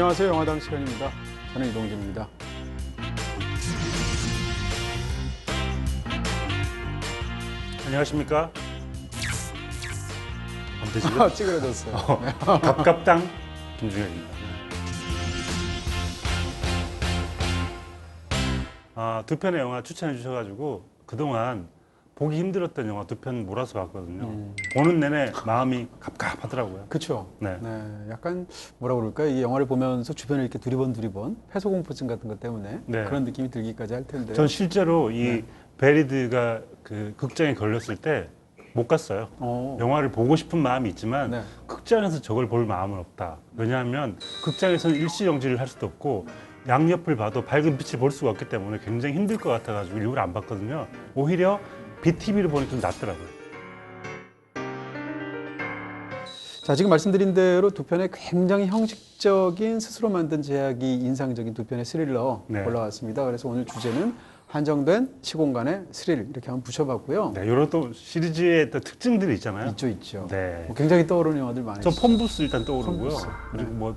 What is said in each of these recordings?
안녕하세요. 영화당 시간입니다. 저는 이동진입니다. 안녕하십니까? 안 되시죠? 아, 찌그러졌어요. 갑갑당 김중현입니다. 아, 두 편의 영화 추천해 주셔가지고 그동안 보기 힘들었던 영화 두 편 몰아서 봤거든요. 음. 보는 내내 마음이 갑갑하더라고요. 그렇죠. 네. 네, 약간 뭐라 그럴까 이 영화를 보면서 주변을 이렇게 두리번 두리번 폐소 공포증 같은 것 때문에 네. 그런 느낌이 들기까지 할 텐데. 전 실제로 이 네. 베리드가 그 극장에 걸렸을 때 못 갔어요. 어, 영화를 보고 싶은 마음이 있지만 네. 극장에서 저걸 볼 마음은 없다. 왜냐하면 극장에서는 일시 정지를 할 수도 없고 양옆을 봐도 밝은 빛을 볼 수가 없기 때문에 굉장히 힘들 것 같아가지고 일부러 안 봤거든요. 오히려 BTV를 보니 좀 낫더라고요. 자 지금 말씀드린 대로 두 편의 굉장히 형식적인 스스로 만든 제약이 인상적인 두 편의 스릴러 네. 올라왔습니다. 그래서 오늘 주제는 한정된 시공간의 스릴 이렇게 한번 붙여봤고요. 네, 이런 또 시리즈의 또 특징들이 있잖아요. 있죠, 있죠. 네. 뭐 굉장히 떠오르는 영화들 많이. 전 폰부스 일단 떠오르고요. 폰부스. 그리고 뭐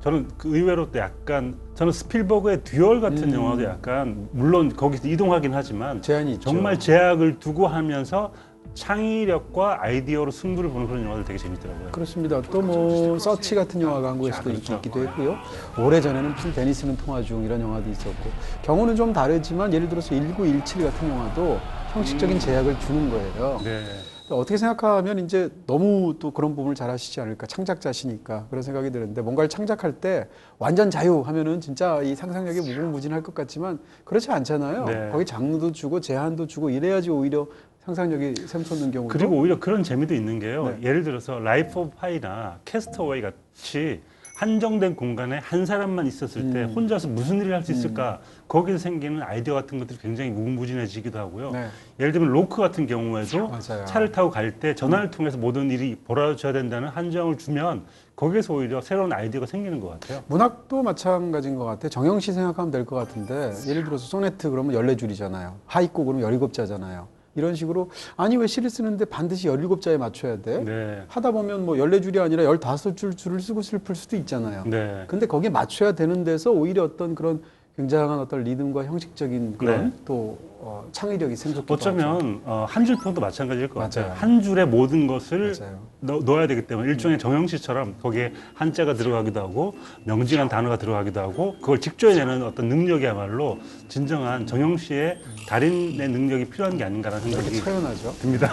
저는 그 의외로 또 약간 저는 스필버그의 듀얼 같은 음. 영화도 약간 물론 거기서 이동하긴 하지만 제한이 있죠. 정말 제약을 두고 하면서 창의력과 아이디어로 승부를 보는 그런 영화들 되게 재밌더라고요. 그렇습니다. 또 뭐 서치 같은 영화가 한국에서도 그렇죠. 있기도 했고요. 오래 전에는 무슨 데니스는 통화 중 이런 영화도 있었고 경우는 좀 다르지만 예를 들어서 1917 같은 영화도 형식적인 제약을 주는 거예요. 네. 어떻게 생각하면 이제 너무 또 그런 부분을 잘 하시지 않을까 창작자시니까 그런 생각이 드는데 뭔가를 창작할 때 완전 자유 하면은 진짜 이 상상력이 무궁무진할 것 같지만 그렇지 않잖아요. 네. 거기 장르도 주고 제한도 주고 이래야지 오히려 상상력이 샘솟는 경우도 그리고 오히려 그런 재미도 있는 게요. 네. 예를 들어서 라이프 오브 파이나 캐스터웨이 같이 한정된 공간에 한 사람만 있었을 때 음. 혼자서 무슨 일을 할 수 있을까? 거기서 생기는 아이디어 같은 것들이 굉장히 무궁무진해지기도 하고요. 네. 예를 들면 로크 같은 경우에도 맞아요. 차를 타고 갈 때 전화를 통해서 모든 일이 벌어져야 된다는 한정을 주면 거기에서 오히려 새로운 아이디어가 생기는 것 같아요. 문학도 마찬가지인 것 같아요. 정영시 생각하면 될 것 같은데 예를 들어서 소네트 그러면 열네 줄이잖아요. 하이꾸 그러면 열일곱 자잖아요. 이런 식으로 아니 왜 시를 쓰는데 반드시 열일곱 자에 맞춰야 돼? 네. 하다 보면 뭐 열네 줄이 아니라 열다섯 줄 줄을 쓰고 슬플 수도 있잖아요. 네. 근데 거기에 맞춰야 되는 데서 오히려 어떤 그런 굉장한 어떤 리듬과 형식적인 그런 네. 또 어, 창의력이 생겼기도. 어쩌면 어, 한 줄 평도 마찬가지일 것 같아요. 맞아요. 한 줄에 모든 것을 맞아요. 넣, 넣어야 되기 때문에 일종의 정형시처럼 거기에 한자가 들어가기도 하고 명징한 단어가 들어가기도 하고 그걸 직조해내는 어떤 능력이야말로 진정한 정형시의 달인의 능력이 필요한 게 아닌가라는 생각이 처연하죠. 듭니다.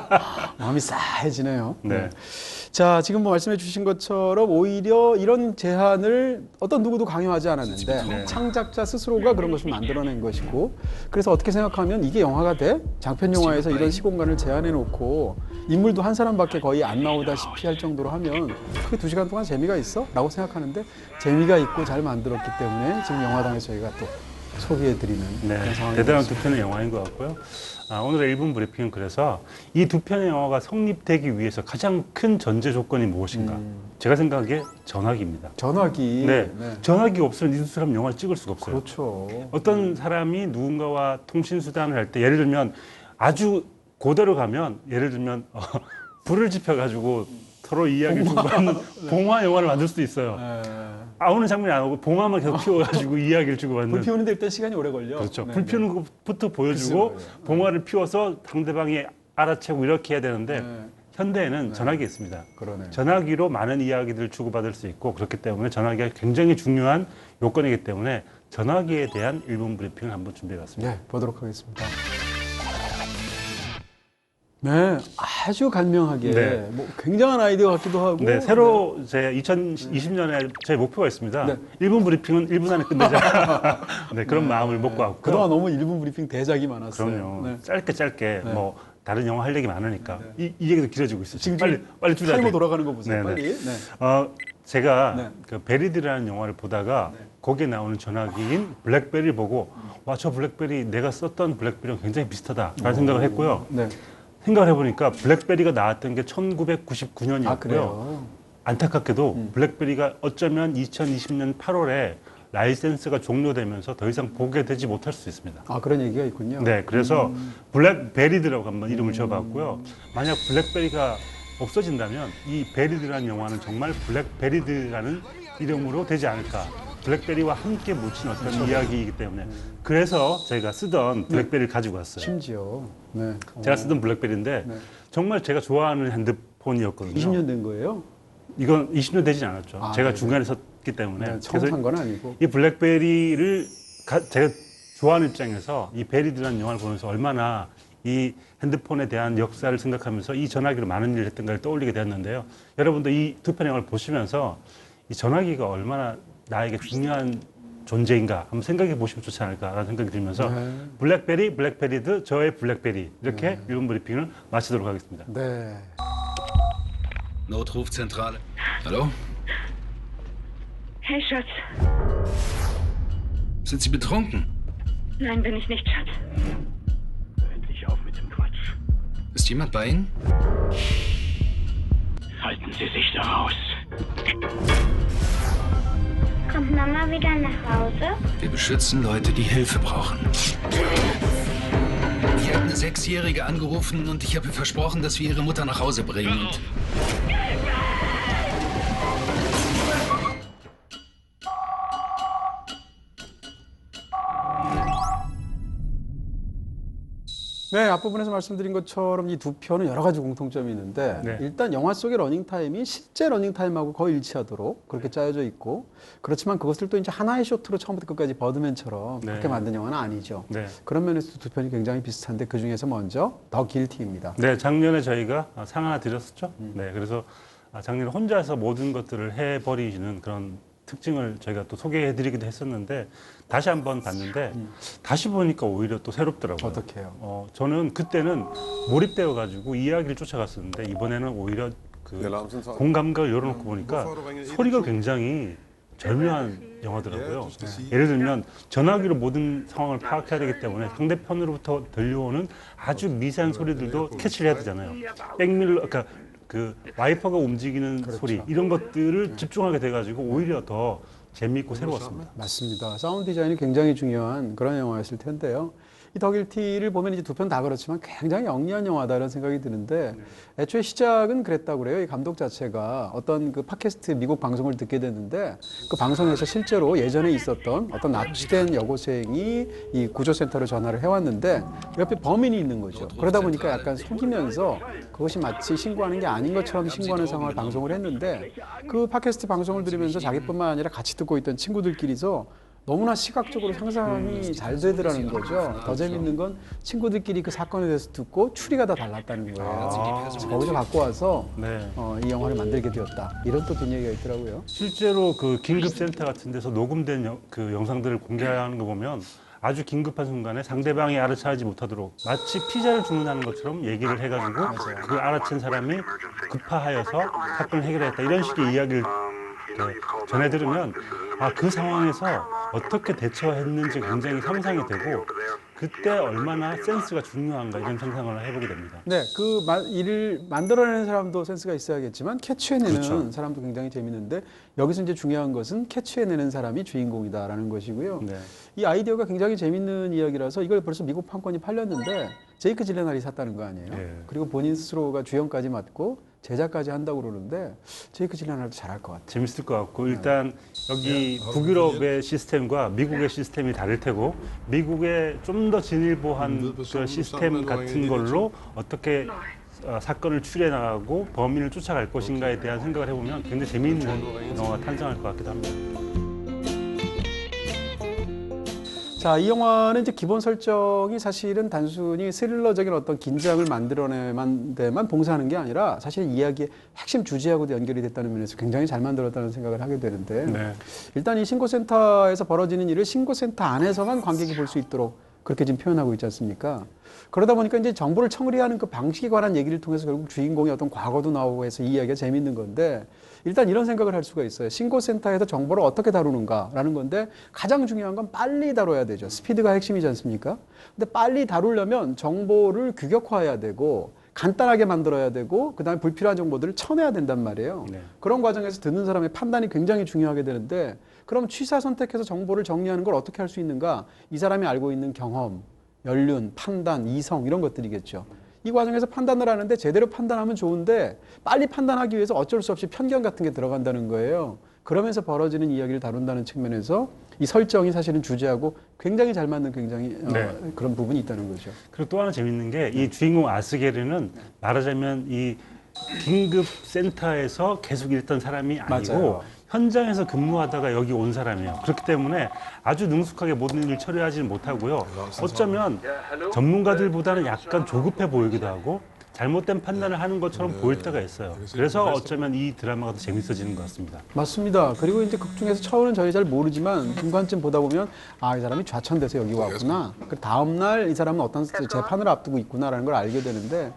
마음이 싸해지네요. 네. 자, 지금 뭐 말씀해 주신 것처럼 오히려 이런 제한을 어떤 누구도 강요하지 않았는데 네. 창작자 스스로가 그런 것을 만들어낸 것이고 그래서 어떻게 생각하면 이게 영화가 돼? 장편 영화에서 이런 시공간을 제한해 놓고 인물도 한 사람밖에 거의 안 나오다시피 할 정도로 하면 그게 두 시간 동안 재미가 있어? 라고 생각하는데 재미가 있고 잘 만들었기 때문에 지금 영화당에서 저희가 또 소개해 드리는 네, 대단한 두 편의 영화인 것 같고요. 아, 오늘의 1분 브리핑은 그래서 이 두 편의 영화가 성립되기 위해서 가장 큰 전제 조건이 무엇인가? 음. 제가 생각하기에 전화기입니다. 전화기 네, 네. 전화기 없으면 이 두 사람 영화를 찍을 수가 없어요. 그렇죠. 어떤 사람이 누군가와 통신 수단을 할 때 예를 들면 아주 고대로 가면 예를 들면 어, 불을 지펴가지고 서로 이야기를 주고받는 봉화 영화를 만들 수도 있어요. 네. 아우는 장면이 안 오고 봉화만 계속 피워가지고 이야기를 불 주고받는. 피우는데 일단 시간이 오래 걸려. 그렇죠. 네, 불 네. 피우는 것부터 보여주고 네. 봉화를 피워서 상대방이 알아채고 이렇게 해야 되는데 네. 현대에는 전화기 있습니다. 그러네. 전화기로 많은 이야기들을 주고받을 수 있고 그렇기 때문에 전화기가 굉장히 중요한 요건이기 때문에 전화기에 대한 일본 브리핑을 한번 준비해봤습니다. 네, 보도록 하겠습니다. 네, 아주 간명하게 네. 뭐 굉장한 아이디어 같기도 하고. 네, 새로 제 2020년에 제 목표가 있습니다. 네. 일 1분 브리핑은 1분 안에 끝내자. 네, 그런 마음을 먹고 왔고요. 그동안 너무 일분 브리핑 대작이 많았어요. 그럼요. 네. 짧게 짧게 네. 뭐 다른 영화 할 얘기 많으니까 이, 이 얘기도 길어지고 있어요. 지금 빨리 빨리 줄여야 타이머 돼. 돌아가는 거 보세요. 네, 네. 빨리. 네. 어, 제가 네. 그 베리드라는 영화를 보다가 거기에 나오는 전화기인 블랙베리를 보고 와 저 블랙베리 내가 썼던 블랙베리랑 굉장히 비슷하다라는 생각을 했고요. 네. 생각을 해보니까 블랙베리가 나왔던 게 1999년이었고요. 아 그래요. 안타깝게도 블랙베리가 어쩌면 2020년 8월에 라이센스가 종료되면서 더 이상 보게 되지 못할 수 있습니다. 아 그런 얘기가 있군요. 네, 그래서 음. 블랙베리드라고 한번 이름을 지어봤고요. 만약 블랙베리가 없어진다면 이 베리드라는 영화는 정말 블랙베리드라는 이름으로 되지 않을까. 블랙베리와 함께 묻힌 어떤 이야기이기 때문에 그래서 제가 쓰던 블랙베리를 가지고 왔어요. 심지어 네. 제가 쓰던 블랙베리인데 네. 정말 제가 좋아하는 핸드폰이었거든요. 20년 된 거예요? 이건 20년 되진 않았죠. 아, 제가 네네. 중간에 섰기 때문에 네, 처음 산건 아니고. 이 블랙베리를 가- 제가 좋아하는 입장에서 이 베리드라는 영화를 보면서 얼마나 이 핸드폰에 대한 역사를 생각하면서 이 전화기로 많은 일을 했던가를 떠올리게 되었는데요. 여러분도 이 두 편 영화를 보시면서 이 전화기가 얼마나 나에게 중요한 존재인가 한번 생각해 보시면 좋지 않을까라는 생각이 들면서 네. 블랙베리, 블랙베리드, 저의 블랙베리 이렇게 일본 브리핑을 마치도록 하겠습니다. 네. Notrufzentrale. Hallo? Hey, Schatz. Sind Sie betrunken? Nein, bin ich nicht, Schatz. Endlich auf mit dem Quatsch. Ist jemand bei Ihnen? Halten Sie sich da raus. Kommt Mama wieder nach Hause? Wir beschützen Leute, die Hilfe brauchen. Hier hat eine Sechsjährige angerufen und ich habe ihr versprochen, dass wir ihre Mutter nach Hause bringen. Und 네, 앞부분에서 말씀드린 것처럼 이 두 편은 여러 가지 공통점이 있는데 네. 일단 영화 속의 러닝 타임이 실제 러닝 타임하고 거의 일치하도록 그렇게 짜여져 있고 그렇지만 그것을 또 이제 하나의 쇼트로 처음부터 끝까지 버드맨처럼 네. 그렇게 만든 영화는 아니죠. 네. 그런 면에서 두 편이 굉장히 비슷한데 그 중에서 먼저 더 길티입니다. 네, 작년에 저희가 상 하나 드렸었죠. 네, 그래서 작년에 혼자서 모든 것들을 해버리시는 그런 특징을 저희가 또 소개해드리기도 했었는데 다시 한번 봤는데 다시 보니까 오히려 또 새롭더라고요. 어떻게요? 어, 저는 그때는 몰입되어 가지고 이야기를 쫓아갔었는데 이번에는 오히려 그 공감각을 열어놓고 보니까 소리가 굉장히 절묘한 영화더라고요. 예를 들면 전화기로 모든 상황을 파악해야 되기 때문에 상대편으로부터 들려오는 아주 미세한 소리들도 캐치를 해야 되잖아요. 백밀러, 그러니까 그 와이퍼가 움직이는 소리 이런 것들을 집중하게 돼가지고 오히려 더 재미있고 새로웠습니다. 맞습니다. 사운드 디자인이 굉장히 중요한 그런 영화였을 텐데요. 이 더길티를 보면 이제 두 편 다 그렇지만 굉장히 영리한 영화다 이런 생각이 드는데 애초에 시작은 그랬다고 그래요. 이 감독 자체가 어떤 그 팟캐스트 미국 방송을 듣게 됐는데 그 방송에서 실제로 예전에 있었던 어떤 납치된 여고생이 이 구조센터로 전화를 해왔는데 옆에 범인이 있는 거죠. 그러다 보니까 약간 속이면서 그것이 마치 신고하는 게 아닌 것처럼 신고하는 상황을 방송을 했는데 그 팟캐스트 방송을 들으면서 자기뿐만 아니라 같이 듣고 있던 친구들끼리서 너무나 시각적으로 상상이 잘 되더라는 거죠. 더 재밌는 건 친구들끼리 그 사건에 대해서 듣고 추리가 다 달랐다는 거예요. 그래서 거기서 갖고 와서 네. 어, 이 영화를 만들게 되었다. 이런 또 뒷얘기가 있더라고요. 실제로 그 긴급센터 같은 데서 녹음된 영, 그 영상들을 공개하는 거 보면 아주 긴급한 순간에 상대방이 알아차리지 못하도록 마치 피자를 주문하는 것처럼 얘기를 해가지고 그 알아챈 사람이 급파하여서 사건을 해결했다 이런 식의 이야기를 이렇게 전해 들으면 아 그 상황에서 어떻게 대처했는지 굉장히 상상이 되고 그때 얼마나 센스가 중요한가 이런 상상을 해보게 됩니다. 네, 그 마- 일을 만들어내는 사람도 센스가 있어야겠지만 캐치해내는 그렇죠. 사람도 굉장히 재밌는데 여기서 이제 중요한 것은 캐치해내는 사람이 주인공이다라는 것이고요. 네. 이 아이디어가 굉장히 재밌는 이야기라서 이걸 벌써 미국 판권이 팔렸는데 제이크 질레날이 샀다는 거 아니에요? 예. 그리고 본인 스스로가 주연까지 맡고 제작까지 한다고 그러는데 제이크 질레날도 잘할 것 같아요. 재밌을 것 같고 일단 여기 북유럽의 시스템과 미국의 시스템이 다를 테고 미국의 좀 더 진일보한 그 시스템 같은 걸로 어떻게 어, 사건을 추리해 나가고 범인을 쫓아갈 것인가에 대한 생각을 해보면 굉장히 재미있는 영화가 탄생할 것 같기도 합니다. 자, 이 영화는 이제 기본 설정이 사실은 단순히 스릴러적인 어떤 긴장을 만들어내만 데만 봉사하는 게 아니라 사실 이야기의 핵심 주제하고도 연결이 됐다는 면에서 굉장히 잘 만들었다는 생각을 하게 되는데 네. 일단 이 신고센터에서 벌어지는 일을 신고센터 안에서만 관객이 볼 수 있도록 그렇게 지금 표현하고 있지 않습니까? 그러다 보니까 이제 정보를 청리하는 그 방식에 관한 얘기를 통해서 결국 주인공의 어떤 과거도 나오고 해서 이 이야기가 재밌는 건데 일단 이런 생각을 할 수가 있어요. 신고센터에서 정보를 어떻게 다루는가라는 건데 가장 중요한 건 빨리 다뤄야 되죠. 스피드가 핵심이지 않습니까? 근데 빨리 다루려면 정보를 규격화해야 되고 간단하게 만들어야 되고 그다음에 불필요한 정보들을 쳐내야 된단 말이에요. 네. 그런 과정에서 듣는 사람의 판단이 굉장히 중요하게 되는데 그럼 취사 선택해서 정보를 정리하는 걸 어떻게 할 수 있는가? 이 사람이 알고 있는 경험, 연륜, 판단, 이성 이런 것들이겠죠. 이 과정에서 판단을 하는데 제대로 판단하면 좋은데 빨리 판단하기 위해서 어쩔 수 없이 편견 같은 게 들어간다는 거예요. 그러면서 벌어지는 이야기를 다룬다는 측면에서 이 설정이 사실은 주제하고 굉장히 잘 맞는 굉장히 어, 네. 그런 부분이 있다는 거죠. 그리고 또 하나 재밌는 게 이 주인공 아스게르는 말하자면 이 긴급 센터에서 계속 일했던 사람이 아니고 맞아요. 현장에서 근무하다가 여기 온 사람이에요. 그렇기 때문에 아주 능숙하게 모든 일을 처리하지는 못하고요. 어쩌면 전문가들보다는 약간 조급해 보이기도 하고 잘못된 판단을 하는 것처럼 보일 때가 있어요. 그래서 어쩌면 이 드라마가 더 재밌어지는 것 같습니다. 맞습니다. 그리고 이제 극 중에서 처음에는 저희 잘 모르지만 중간쯤 보다 보면 아 이 사람이 좌천돼서 여기 왔구나. 그 다음 날 이 사람은 어떤 재판을 앞두고 있구나라는 걸 알게 되는데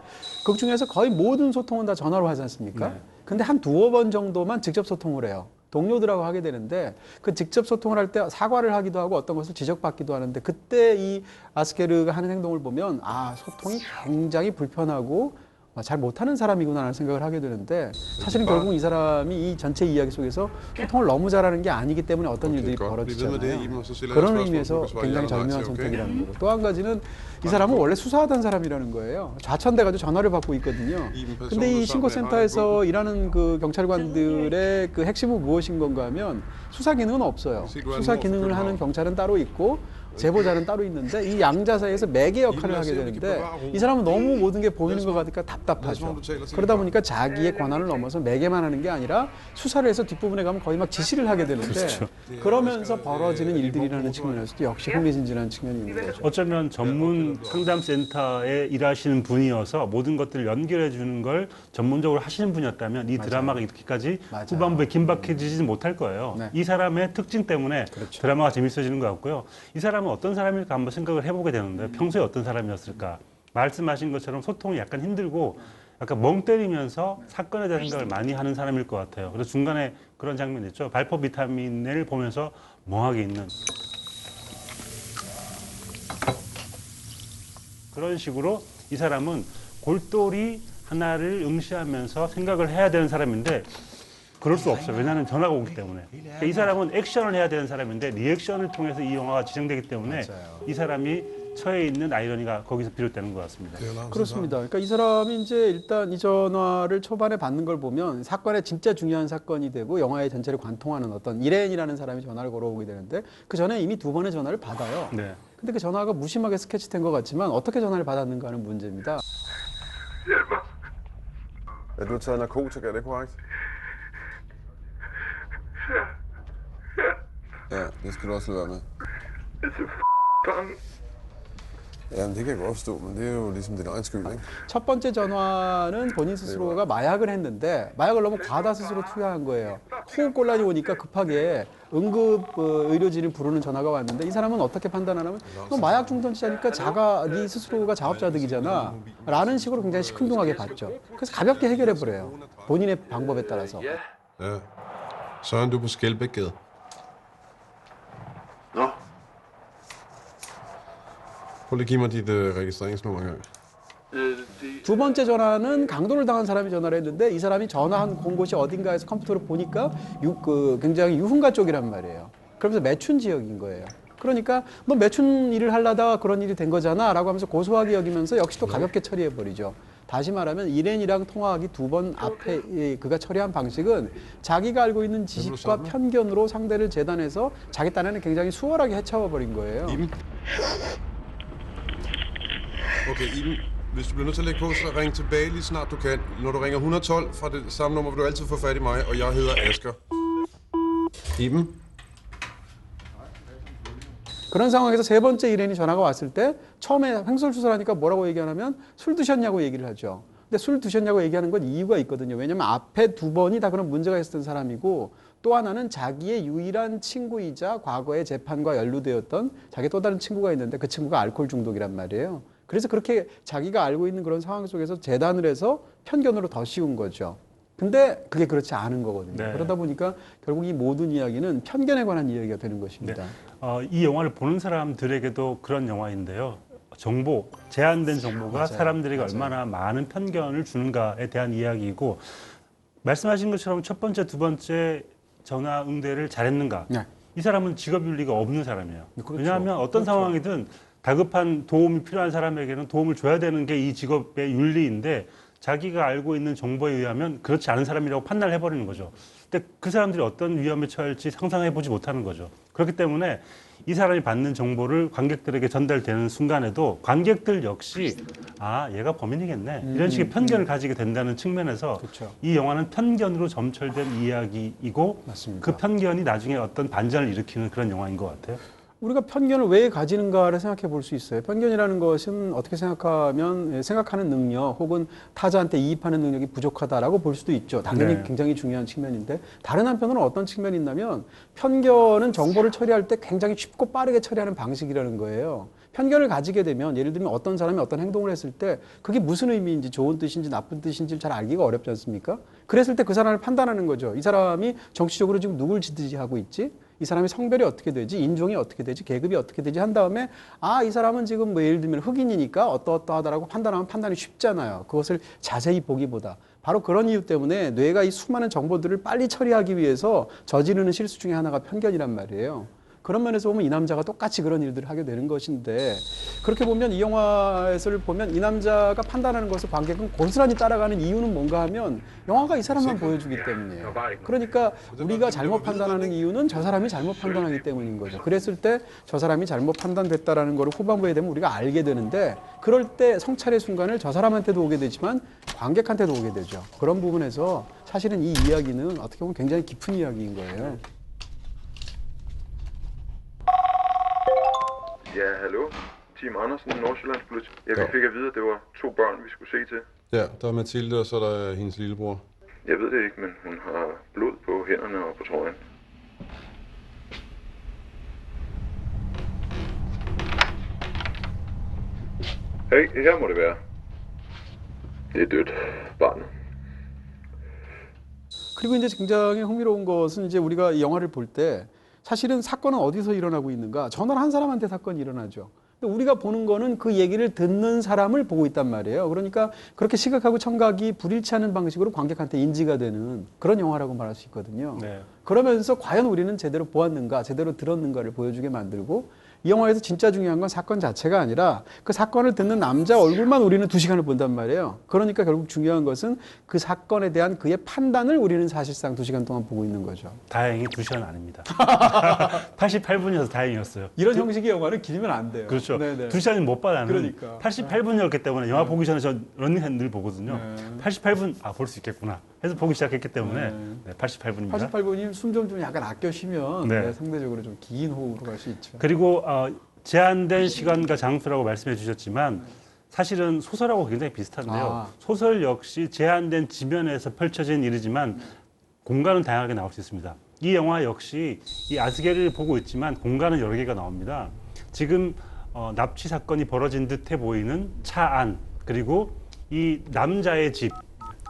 극 중에서 거의 모든 소통은 다 전화로 하지 않습니까? 네. 근데 한 두어 번 정도만 직접 소통을 해요. 동료들하고 하게 되는데 그 직접 소통을 할 때 사과를 하기도 하고 어떤 것을 지적받기도 하는데 그때 이 아스케르가 하는 행동을 보면 아 소통이 굉장히 불편하고 아, 잘 못하는 사람이구나라는 생각을 하게 되는데 사실은 결국 이 사람이 이 전체 이야기 속에서 소통을 너무 잘하는 게 아니기 때문에 어떤 일들이 벌어지잖아요. 그런 의미에서 굉장히 절묘한 선택이라는 거고 또 한 가지는 이 사람은 원래 수사하던 사람이라는 거예요. 좌천돼가지고 전화를 받고 있거든요. 근데 이 신고센터에서 일하는 그 경찰관들의 그 핵심은 무엇인 건가 하면 수사 기능은 없어요. 수사 기능을 하는 경찰은 따로 있고 제보자는 따로 있는데 이 양자 사이에서 매개 역할을 하게 되는데 이 사람은 너무 모든 게 보이는 것 같으니까 답답하죠. 그러다 보니까 자기의 권한을 넘어서 매개만 하는 게 아니라 수사를 해서 뒷부분에 가면 거의 막 지시를 하게 되는데 그러면서 벌어지는 일들이라는 측면에서도 역시 흥미진진한 측면이 있는 거죠. 어쩌면 전문 상담센터에 일하시는 분이어서 모든 것들을 연결해 주는 걸 전문적으로 하시는 분이었다면 이 드라마가 이렇게까지 맞아요. 후반부에 긴박해지지 못할 거예요. 네. 이 사람의 특징 때문에 그렇죠. 드라마가 재밌어지는 것 같고요. 이 사람 은 어떤 사람일까 한번 생각을 해보게 되는데 평소에 어떤 사람이었을까? 말씀하신 것처럼 소통이 약간 힘들고 약간 멍 때리면서 사건에 대한 생각을 많이 하는 사람일 것 같아요. 그래서 중간에 그런 장면이 있죠. 발포 비타민을 보면서 멍하게 있는 그런 식으로 이 사람은 골똘히 하나를 응시하면서 생각을 해야 되는 사람인데 그럴 수 없어요. 왜냐하면 전화가 오기 때문에. 그러니까 이 사람은 액션을 해야 되는 사람인데 리액션을 통해서 이 영화가 진행되기 때문에 맞아요. 이 사람이 처해 있는 아이러니가 거기서 비롯되는 것 같습니다. 그렇습니다. 그러니까 이 사람이 이제 일단 이 전화를 초반에 받는 걸 보면 사건의 진짜 중요한 사건이 되고 영화의 전체를 관통하는 어떤 이레인이라는 사람이 전화를 걸어오게 되는데 그 전에 이미 두 번의 전화를 받아요. 네. 근데 그 전화가 무심하게 스케치된 것 같지만 어떻게 전화를 받았는가 하는 문제입니다. Ja, du har taget narkotika, er det korrekt? Ja, det skal du også lade være med. Ja, men det kan jeg godt forstå, men det er jo ligesom din egen skyld, ikke? 첫 번째 전화는 본인 스스로가 마약을 했는데 마약을 너무 과다 스스로 투여한 거예요. 호흡 곤란이 오니까 급하게 응급 어, 의료진을 부르는 전화가 왔는데 이 사람은 어떻게 판단하냐면 너 마약 중독자니까 자가 네 스스로가 자업자득이잖아 라는 식으로 굉장히 시큰둥하게 봤죠. 그래서 가볍게 해결해 버려요. 본인의 방법에 따라서. Ja. Søren, du på Skelbækgade. Engang. øh, det, 두 번째 전화는 강도를 당한 사람이 전화를 했는데 이 사람이 전화한 공 곳이 어딘가에서 컴퓨터로 보니까 유, 그 굉장히 유흥가 쪽이란 말이에요. 그러면서 매춘 지역인 거예요. 그러니까 너 매춘 일을 하려다가 그런 일이 된 거잖아 라고 하면서 고소하게 여기면서 역시 또 가볍게 처리해 버리죠. 다시 말하면 이렌이랑 통화하기 두 번 앞에 이 그가 처리한 방식은 자기가 알고 있는 지식과 편견으로 상대를 재단해서 자기 딴에는 굉장히 수월하게 해쳐와 버린 거예요. Okay, Iben, hvis du bliver nødt til at lægge på, så ring tilbage lige snart du kan. Når du ringer 112 fra det samme nummer, vil du altid få fat i mig, og jeg hedder Asker. Iben? 그런 상황에서 세 번째 일행이 전화가 왔을 때 처음에 횡설수설하니까 뭐라고 얘기하냐면 술 드셨냐고 얘기를 하죠. 근데 술 드셨냐고 얘기하는 건 이유가 있거든요. 왜냐면 앞에 두 번이 다 그런 문제가 있었던 사람이고 또 하나는 자기의 유일한 친구이자 과거의 재판과 연루되었던 자기 또 다른 친구가 있는데 그 친구가 알코올 중독이란 말이에요. 그래서 그렇게 자기가 알고 있는 그런 상황 속에서 재단을 해서 편견으로 더 씌운 거죠. 근데 그게 그렇지 않은 거거든요. 네. 그러다 보니까 결국 이 모든 이야기는 편견에 관한 이야기가 되는 것입니다. 어, 이 영화를 보는 사람들에게도 그런 영화인데요. 정보, 제한된 정보가 맞아요. 사람들에게 맞아요. 얼마나 많은 편견을 주는가에 대한 이야기이고 말씀하신 것처럼 첫 번째, 두 번째 전화 응대를 잘했는가? 네. 이 사람은 직업윤리가 없는 사람이에요. 그렇죠. 왜냐하면 어떤 상황이든 다급한 도움이 필요한 사람에게는 도움을 줘야 되는 게 이 직업의 윤리인데 자기가 알고 있는 정보에 의하면 그렇지 않은 사람이라고 판단을 해버리는 거죠. 근데 그 사람들이 어떤 위험에 처할지 상상해보지 못하는 거죠. 그렇기 때문에 이 사람이 받는 정보를 관객들에게 전달되는 순간에도 관객들 역시 아 얘가 범인이겠네 이런 식의 편견을 가지게 된다는 측면에서 그렇죠. 이 영화는 편견으로 점철된 이야기이고 맞습니다. 그 편견이 나중에 어떤 반전을 일으키는 그런 영화인 것 같아요. 우리가 편견을 왜 가지는가를 생각해 볼 수 있어요. 편견이라는 것은 어떻게 생각하면 예, 생각하는 능력 혹은 타자한테 이입하는 능력이 부족하다라고 볼 수도 있죠. 당연히 네. 굉장히 중요한 측면인데 다른 한편으로는 어떤 측면이 있냐면 편견은 정보를 처리할 때 굉장히 쉽고 빠르게 처리하는 방식이라는 거예요. 편견을 가지게 되면 예를 들면 어떤 사람이 어떤 행동을 했을 때 그게 무슨 의미인지 좋은 뜻인지 나쁜 뜻인지 잘 알기가 어렵지 않습니까? 그랬을 때 그 사람을 판단하는 거죠. 이 사람이 정치적으로 지금 누굴 지지하고 있지? 이 사람의 성별이 어떻게 되지, 인종이 어떻게 되지, 계급이 어떻게 되지 한 다음에 아 이 사람은 지금 뭐 예를 들면 흑인이니까 어떠어떠하다라고 판단하면 판단이 쉽잖아요. 그것을 자세히 보기보다 바로 그런 이유 때문에 뇌가 이 수많은 정보들을 빨리 처리하기 위해서 저지르는 실수 중에 하나가 편견이란 말이에요. 그런 면에서 보면 이 남자가 똑같이 그런 일들을 하게 되는 것인데 그렇게 보면 이 영화에서를 보면 이 남자가 판단하는 것을 관객은 고스란히 따라가는 이유는 뭔가 하면 영화가 이 사람만 보여주기 때문이에요. 그러니까 우리가 잘못 판단하는 이유는 저 사람이 잘못 판단하기 때문인 거죠. 그랬을 때 저 사람이 잘못 판단됐다라는 걸 후반부에 되면 우리가 알게 되는데 그럴 때 성찰의 순간을 저 사람한테도 오게 되지만 관객한테도 오게 되죠. 그런 부분에서 사실은 이 이야기는 어떻게 보면 굉장히 깊은 이야기인 거예요. Ja, hallo. Team Andersen, Nordsjællands politi. Ja, vi Ja. fik at vide, at det var to børn, vi skulle se til. Ja, der er Mathilde, og så er der hendes lillebror. Jeg ved det ikke, men hun har blod på hænderne og på trøjen. Hey, her må det være. Det er dødt, barnet. 그리고 이제 굉장히 흥미로운 것은 이제 우리가 이 영화를 볼 때 사실은 사건은 어디서 일어나고 있는가? 전화를 한 사람한테 사건이 일어나죠. 근데 우리가 보는 거는 그 얘기를 듣는 사람을 보고 있단 말이에요. 그러니까 그렇게 시각하고 청각이 불일치하는 방식으로 관객한테 인지가 되는 그런 영화라고 말할 수 있거든요. 네. 그러면서 과연 우리는 제대로 보았는가, 제대로 들었는가를 보여주게 만들고 이 영화에서 진짜 중요한 건 사건 자체가 아니라 그 사건을 듣는 남자 얼굴만 우리는 두 시간을 본단 말이에요. 그러니까 결국 중요한 것은 그 사건에 대한 그의 판단을 우리는 사실상 두 시간 동안 보고 있는 거죠. 다행히 두 시간 아닙니다. 88분이어서 다행이었어요. 이런 형식의 영화는 길면 안 돼요. 그렇죠. 네네. 두 시간은 못 봐, 나는. 그러니까. 88분이었기 때문에 영화 보기 전에 저 런닝 늘 보거든요. 네. 88분, 아, 볼 수 있겠구나. 해서 보기 시작했기 때문에 네. 네, 88분입니다. 88분이 숨좀 좀 약간 아껴 쉬면 네. 네, 상대적으로 좀 긴 호흡으로 갈 수 있죠. 그리고 어, 제한된 시간과 장소라고 말씀해 주셨지만 사실은 소설하고 굉장히 비슷한데요. 아. 소설 역시 제한된 지면에서 펼쳐진 일이지만 공간은 다양하게 나올 수 있습니다. 이 영화 역시 이 아스게를 보고 있지만 공간은 여러 개가 나옵니다. 지금 어, 납치 사건이 벌어진 듯해 보이는 차 안, 그리고 이 남자의 집,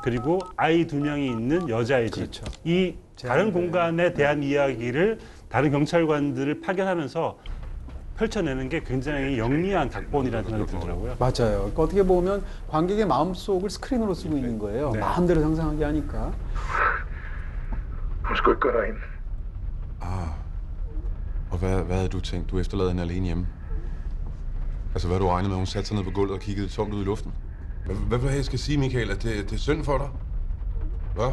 그리고 아이 두 명이 있는 여자의 집. 그렇죠. 이 다른 제한된. 공간에 대한 이야기를 다른 경찰관들을 파견하면서 펼쳐내는 게 굉장히 영리한 각본이라는 생각이 들더라고요. 맞아요. 그러니까 어떻게 보면 관객의 마음속을 스크린으로 쓰고 있는 거예요. 네. 마음대로 상상하게 하니까. Ah. Og hvad, hvad havde du tænkt? Du efterlader hende alene hjemme. Altså, hvad havde du regnet med, hun satte sig ned på gulvet og kiggede tomt ud i luften? Hvad, vil du have, jeg skal sige, Michael? At det, det er synd for dig? Hvad?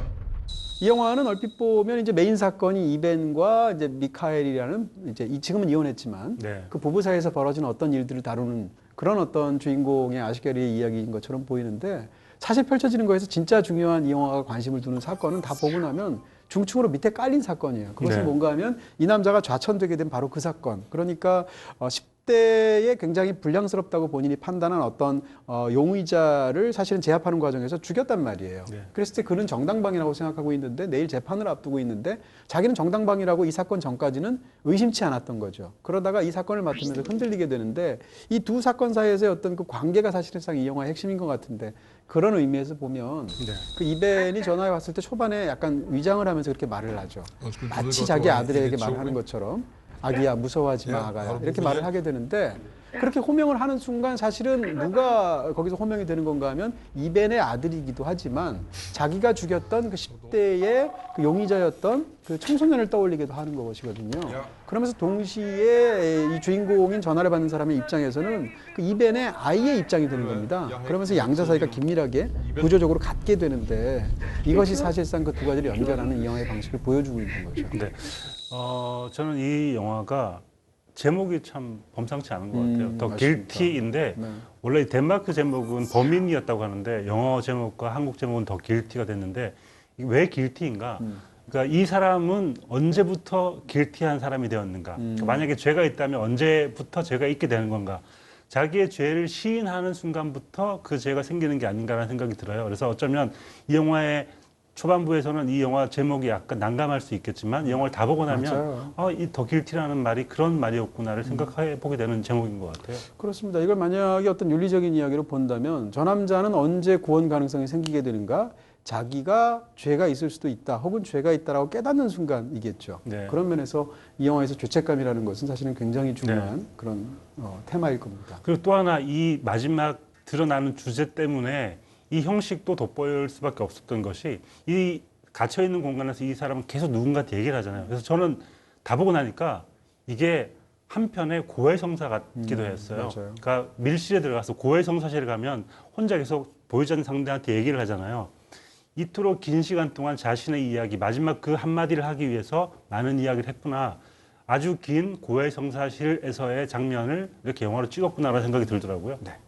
이 영화는 얼핏 보면 이제 메인 사건이 이벤과 이제 미카엘이라는 이제 이 지금은 이혼했지만 네. 그 부부 사이에서 벌어진 어떤 일들을 다루는 그런 어떤 주인공의 아시게리의 이야기인 것처럼 보이는데 사실 펼쳐지는 거에서 진짜 중요한 이 영화가 관심을 두는 사건은 다 보고 나면 중층으로 밑에 깔린 사건이에요. 그것은 네. 뭔가 하면 이 남자가 좌천되게 된 바로 그 사건. 그러니까 어, 10 대에 굉장히 불량스럽다고 본인이 판단한 어떤 어, 용의자를 사실은 제압하는 과정에서 죽였단 말이에요. 네. 그랬을 때 그는 정당방이라고 생각하고 있는데 내일 재판을 앞두고 있는데 자기는 정당방이라고 이 사건 전까지는 의심치 않았던 거죠. 그러다가 이 사건을 맡으면서 흔들리게 되는데 이 두 사건 사이에서의 어떤 그 관계가 사실상 이 영화의 핵심인 것 같은데 그런 의미에서 보면 네. 그 이벤이 전화에 왔을 때 초반에 약간 위장을 하면서 그렇게 말을 하죠. Du ved 마치 자기 아들에게 말하는? 것처럼 아기야 무서워하지 마 야, 아가야 이렇게 말을. 하게 되는데 그렇게 호명을 하는 순간 사실은 누가 거기서 호명이 되는 건가 하면 이벤의 아들이기도 하지만 자기가 죽였던 그 10대의 그 용의자였던 그 청소년을 떠올리기도 하는 것이거든요. 그러면서 동시에 이 주인공인 전화를 받는 사람의 입장에서는 그 이벤의 아이의 입장이 되는 겁니다. 그러면서 양자 사이가 긴밀하게 구조적으로 갖게 되는데 이것이 사실상 그 두 가지를 연결하는 이 영화의 방식을 보여주고 있는 거죠. 네. 어, 저는 이 영화가 제목이 참 범상치 않은 것 같아요. 음, 더 맞습니다. 길티인데 네. 원래 이 덴마크 제목은 범인이었다고 하는데 영어 제목과 한국 제목은 더 길티가 됐는데 왜 길티인가? 음. 그러니까 이 사람은 언제부터 길티한 사람이 되었는가? 음. 그러니까 만약에 죄가 있다면 언제부터 죄가 있게 되는 건가? 자기의 죄를 시인하는 순간부터 그 죄가 생기는 게 아닌가라는 생각이 들어요. 그래서 어쩌면 이 영화의 초반부에서는 이 영화 제목이 약간 난감할 수 있겠지만 이 영화를 다 보고 나면. 아, 이더 길티라는 말이 그런 말이었구나를 생각해 보게 되는 제목인 것 같아요. 그렇습니다. 이걸 만약에 어떤 윤리적인 이야기로 본다면 저 남자는 언제 구원 가능성이 생기게 되는가? 자기가 죄가 있을 수도 있다, 혹은 죄가 있다라고 깨닫는 순간이겠죠. 네. 그런 면에서 이 영화에서 죄책감이라는 것은 사실은 굉장히 중요한 그런 어, 테마일 겁니다. 그리고 또 하나 이 마지막 드러나는 주제 때문에 이 형식도 돋보일 수밖에 없었던 것이 이 갇혀 있는 공간에서 이 사람은 계속 누군가한테 얘기를 하잖아요. 그래서 저는 다 보고 나니까 이게 한편의 고해성사 같기도 했어요. 음. 그러니까 밀실에 들어가서 고해성사실에 가면 혼자 계속 보이지 않는 상대한테 얘기를 하잖아요. 이토록 긴 시간 동안 자신의 이야기 마지막 그 한마디를 하기 위해서 많은 이야기를 했구나. 아주 긴 고해성사실에서의 장면을 이렇게 영화로 찍었구나라는 생각이 들더라고요. 네.